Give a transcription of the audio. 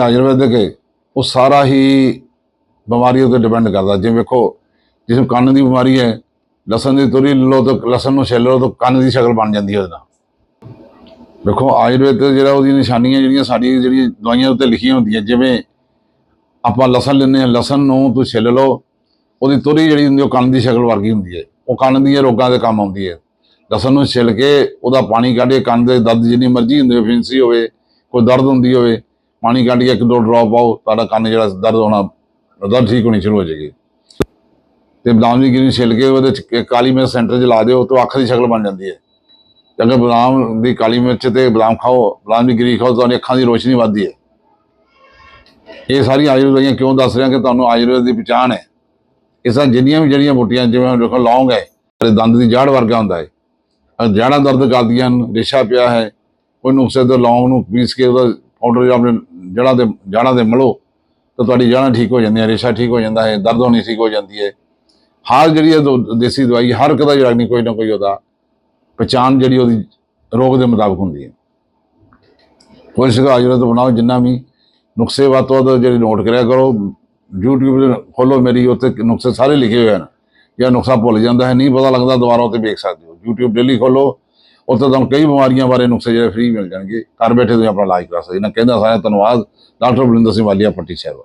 ਆਯੁਰਵੈਦਿਕ ਹੈ ਉਹ ਸਾਰਾ ਹੀ ਬਿਮਾਰੀ ਉੱਤੇ ਡਿਪੈਂਡ ਕਰਦਾ। ਜਿਵੇਂ ਵੇਖੋ ਜਿਸ ਨੂੰ ਕੰਨ ਦੀ ਬਿਮਾਰੀ ਹੈ, ਲਸਣ ਦੀ ਤੁਰੀ ਲਓ ਤਾਂ ਲਸਣ ਨੂੰ ਛਿੱਲ ਲਓ ਤਾਂ ਕੰਨ ਦੀ ਸ਼ਕਲ ਬਣ ਜਾਂਦੀ ਹੈ ਉਹਦੇ ਨਾਲ। ਵੇਖੋ, ਆਯੁਰਵੇਦ ਜਿਹੜਾ ਉਹਦੀਆਂ ਨਿਸ਼ਾਨੀਆਂ ਜਿਹੜੀਆਂ ਸਾਡੀ ਜਿਹੜੀਆਂ ਦਵਾਈਆਂ ਉੱਤੇ ਲਿਖੀਆਂ ਹੁੰਦੀਆਂ, ਜਿਵੇਂ ਆਪਾਂ ਲਸਣ ਲੈਂਦੇ ਹਾਂ, ਲਸਣ ਨੂੰ ਤੁਸੀਂ ਛਿੱਲ ਲਓ, ਉਹਦੀ ਤੁਰੀ ਜਿਹੜੀ ਹੁੰਦੀ ਉਹ ਕੰਨ ਦੀ ਸ਼ਕਲ ਵਰਗੀ ਹੁੰਦੀ ਹੈ। ਉਹ ਕੰਨ ਦੀਆਂ ਰੋਗਾਂ ਦੇ ਕੰਮ ਆਉਂਦੀ ਹੈ। ਲਸਣ ਨੂੰ ਛਿੱਲ ਕੇ ਉਹਦਾ ਪਾਣੀ ਕੱਢ ਕੇ ਕੰਨ ਦੇ ਦਰਦ ਜਿੰਨੀ ਮਰਜ਼ੀ ਹੁੰਦੀ ਹੋਵੇ ਫਿੰਸੀ ਹੋਵੇ, ਕੋਈ ਦਰਦ ਹੁੰਦੀ ਹੋਵੇ ਪਾਣੀ ਕੱਢ ਕੇ ਇੱਕ ਦੋ ਡ੍ਰੌਪ ਪਾਓ, ਤੁਹਾਡਾ ਕੰਨ ਜਿਹੜਾ ਦਰਦ ਹੋਣਾ, ਦਰਦ ਠੀਕ ਹੋਣੀ ਸ਼ੁਰੂ ਹੋ ਜਾਏਗੀ। ਤੇ ਬਦਾਮ ਦੀ ਗਿਰੀ ਛਿੱਲ ਕੇ ਉਹਦੇ ਚ ਕਾਲੀ ਮਿਰਚ ਸੈਂਟਰ 'ਚ ਲਾ ਦਿਓ ਤਾਂ ਅੱਖ ਦੀ ਸ਼ਕਲ ਬਣ ਜਾਂਦੀ ਹੈ। ਅਗਰ ਬਦਾਮ ਦੀ ਕਾਲੀ ਮਿਰਚ ਤੇ ਬਦਾਮ ਖਾਓ, ਬਦਾਮ ਦੀ ਗਿਰੀ ਖਾਓ, ਤੁਹਾਡੀ ਅੱਖਾਂ ਦੀ ਰੋਸ਼ਨੀ ਵੱਧਦੀ ਹੈ। ਇਹ ਸਾਰੀ ਆਯੁਰਵੇਦ ਦਵਾਈਆਂ ਕਿਉਂ ਦੱਸ ਰਿਹਾ ਕਿ ਤੁਹਾਨੂੰ ਆਯੁਰਵੇਦ ਦੀ ਪਛਾਣ ਹੈ? ਇਸ ਤਰ੍ਹਾਂ ਜਿੰਨੀਆਂ ਵੀ ਜਿਹੜੀਆਂ ਬੂਟੀਆਂ, ਜਿਵੇਂ ਹੁਣ ਦੇਖੋ ਲੌਂਗ ਹੈ ਤੇ ਦੰਦ ਦੀ ਜੜ ਵਰਗਾ ਹੁੰਦਾ ਹੈ। ਅਗਰ ਜੜ੍ਹਾਂ ਦਰਦ ਕਰਦੀਆਂ ਹਨ, ਰੇਸ਼ਾ ਪਿਆ ਹੈ, ਕੋਈ ਨੁਕਸੇ ਤੋਂ ਲੌਂਗ ਨੂੰ ਪੀਸ ਕੇ ਉਹਦਾ ਪਾਊਡਰ ਜਾਂ ਆਪਣੇ ਜੜ੍ਹਾਂ ਦੇ ਜੜ੍ਹਾਂ ਦੇ ਮਲੋ ਤਾਂ ਤੁਹਾਡੀ ਜੜ੍ਹਾਂ ਠੀਕ ਹੋ ਜਾਂਦੀਆਂ, ਰੇਸ਼ਾ ਠੀਕ ਹੋ ਜਾਂਦਾ ਹੈ, ਦਰਦ ਹੋਣੀ ਠੀਕ ਹੋ ਜਾਂਦੀ ਹੈ। ਹਰ ਜਿਹੜੀ ਹੈ ਦੋ- ਦੇਸੀ ਦਵਾਈ, ਹਰ ਇੱਕ ਦਾ ਜਿਹੜਾ ਨਹੀਂ, ਕੋਈ ਨਾ ਕੋਈ ਉਹਦਾ ਪਛਾਣ ਜਿਹੜੀ ਉਹਦੀ ਰੋਗ ਦੇ ਮੁਤਾਬਕ ਹੁੰਦੀ ਹੈ। ਕੋਈ ਸਿਕਾ ਆਯੁਰਵੇਦ ਬਣਾਓ, ਜਿੰਨਾ ਵੀ ਨੁਕਸੇ ਵੱਧ ਤੋਂ ਵੱਧ ਜਿਹੜੇ ਨੋਟ ਕਰਿਆ ਕਰੋ, YouTube ਤੇ ਖੋਲੋ ਮੇਰੀ ਉੱਤੇ ਨੁਕਸੇ ਸਾਰੇ ਲਿਖੇ ਹੋਏ ਹਨ। ਜਾਂ ਨੁਕਸਾ ਭੁੱਲ ਜਾਂਦਾ ਹੈ, ਨਹੀਂ ਪਤਾ ਲੱਗਦਾ, ਦੁਬਾਰਾ ਉੱਤੇ ਵੇਖ ਸਕਦੇ ਹੋ। YouTube ਡੇਲੀ ਖੋਲੋ ਉੱਥੇ ਤੁਹਾਨੂੰ ਕਈ ਬਿਮਾਰੀਆਂ ਬਾਰੇ ਨੁਕਸੇ ਜਿਹੜੇ ਫ੍ਰੀ ਮਿਲ ਜਾਣਗੇ। ਘਰ ਬੈਠੇ ਤੁਸੀਂ ਆਪਣਾ ਇਲਾਜ ਕਰਾ ਸਕਦੇ ਨਾ ਕਹਿੰਦਾ ਸਾਰਾ ਧੰਨਵਾਦ। ਡਾਕਟਰ ਬਲਿੰਦਰ ਸਿੰਘ ਵਾਲੀਆ, ਪੱਟੀ ਸਾਹਿਬ।